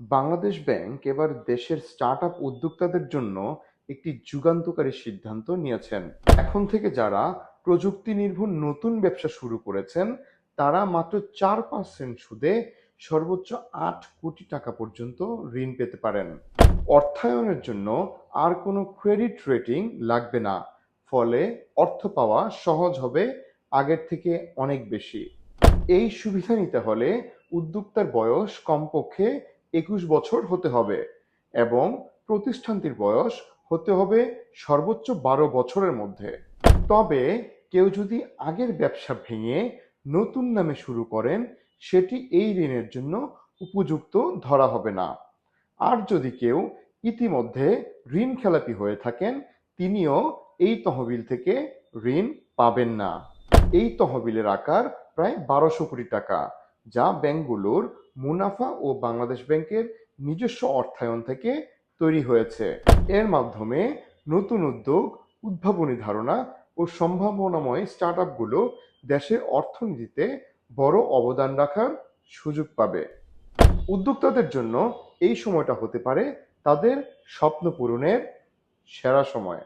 Bangladesh bank এবার দেশের startup উদ্যোক্তাদের জন্য একটি যুগান্তকারী সিদ্ধান্ত নিয়েছেন। এখন থেকে যারা প্রযুক্তি নির্ভর নতুন ব্যবসা শুরু করেছেন, তারা মাত্র চার পার্সেন্ট সুদে সর্বোচ্চ আট কোটি টাকা পর্যন্ত ঋণ পেতে পারেন। অর্থায়নের জন্য আর কোনো ক্রেডিট রেটিং লাগবে না। ফলে অর্থ পাওয়া সহজ হবে আগের থেকে অনেক বেশি। এই সুবিধা নিতে হলে উদ্যোক্তার বয়স কমপক্ষে একুশ বছর হতে হবে এবং প্রতিষ্ঠানটির বয়স হতে হবে সর্বোচ্চ বারো বছরের মধ্যে। তবে কেউ যদি আগের ব্যবসা ভেঙে নতুন নামে শুরু করেন, সেটি এই ঋণের জন্য উপযুক্ত ধরা হবে না। আর যদি কেউ ইতিমধ্যে ঋণ খেলাপি হয়ে থাকেন, তিনিও এই তহবিল থেকে ঋণ পাবেন না। এই তহবিলের আকার প্রায় বারোশো কোটি টাকা, যা ব্যাংকগুলোর মুনাফা ও বাংলাদেশ ব্যাংকের নিজস্ব অর্থায়ন থেকে তৈরি হয়েছে। এর মাধ্যমে নতুন উদ্যোগ, উদ্ভাবনী ধারণা ও সম্ভাবনাময় স্টার্টআপগুলো দেশের অর্থনীতিতে বড় অবদান রাখার সুযোগ পাবে। উদ্যোক্তাদের জন্য এই সময়টা হতে পারে তাদের স্বপ্ন পূরণের সেরা সময়।